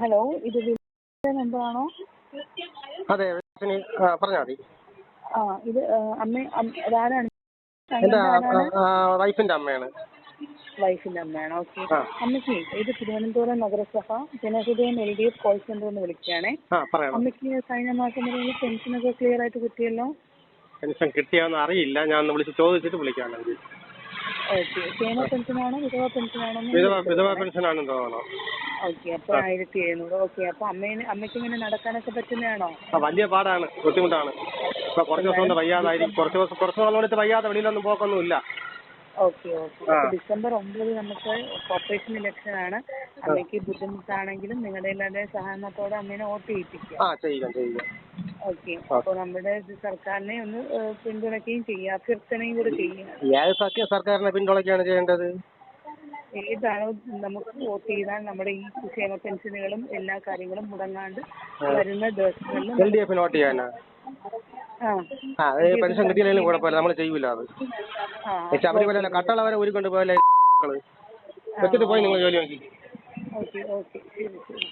Hello ഇത് എന്താണോ? അതെ പറഞ്ഞാൽ മതി. ആ ഇത് അമ്മ അം- ഇതാരാണ് വൈഫിന്റെ അമ്മയാണ്. വൈഫിന്റെ അമ്മയാണോ ഓക്കെ. അമ്മയ്ക്ക് ഇത് തിരുവനന്തപുരം നഗരസഭ Janahridayam L D F call centre എന്ന് വിളിക്കുകയാണേ. അമ്മയ്ക്ക് കഴിഞ്ഞ മാസം വരെ പെൻഷനൊക്കെ ക്ലിയർ ആയിട്ട് കിട്ടിയല്ലോ? പെൻഷൻ കിട്ടിയാന്ന് അറിയില്ല. ഞാൻ ഒന്ന് വിളിച്ച് ചോദിച്ചിട്ട് വിളിക്കാണെങ്കിൽ വിധവ പെൻഷനാണെന്ന് തോന്നണം. ഓക്കെ അപ്പോൾ ആയിരത്തി എഴുന്നൂറ് ഓക്കെ അപ്പോൾ അമ്മേന് അമ്മയ്ക്ക് ഇങ്ങനെ നടക്കാനൊക്കെ പറ്റുന്നതാണോ? ആ വലിയ പാടാണ് ബുദ്ധിമുട്ടാണ്. ഇപ്പൊ കുറച്ച് ദിവസം കൊണ്ട് വയ്യാതായിരിക്കും കുറച്ച് ദിവസം കുറച്ച് നാൾ കൊണ്ട് വയ്യാതെ വെളിയിലൊന്നും പോക്കൊന്നുമില്ല. Okay okay. അപ്പോൾ ഡിസംബർ ഒമ്പത് നമുക്ക് കോർപ്പറേഷൻ ഇലക്ഷൻ ആണ് അമ്മയ്ക്ക് ബുദ്ധിമുട്ടാണെങ്കിലും നിങ്ങളുടെ എല്ലാവരുടെയും സഹകരണത്തോടെ അമ്മേനെ വോട്ട് ചെയ്യിപ്പിക്കുക ആ ചെയ്യുക ചെയ്യുക ഓക്കെ അപ്പൊ നമ്മുടെ സർക്കാരിനെ ഒന്ന് പിന്തുണയ്ക്കുകയും ചെയ്യുക അഭ്യർത്ഥനയും കൂടെ ചെയ്യുക സർക്കാരിനെ പിന്തുണയ്ക്കുകയാണ് ചെയ്യേണ്ടത്? ഏതാണോ നമുക്ക് വോട്ട് ചെയ്താൽ നമ്മുടെ ഈ ക്ഷേമ പെൻഷനുകളും എല്ലാ കാര്യങ്ങളും മുടങ്ങാണ്ട് വരുന്ന ദിവസങ്ങളിൽ എൽ ഡി എഫിന് വോട്ട് ചെയ്യാനാ? ആ. പെൻഷൻ കിട്ടിയില്ലെങ്കിലും കുഴപ്പമില്ല നമ്മൾ ചെയ്യൂല അത്. ശബരിമല കട്ടള വരെ ഊരിക്കൊണ്ട് പോയല്ലേ മക്കൾ വെച്ചിട്ട് പോയി നിങ്ങൾ ജോലി നോക്കി. Okay okay. ശരി ശരി.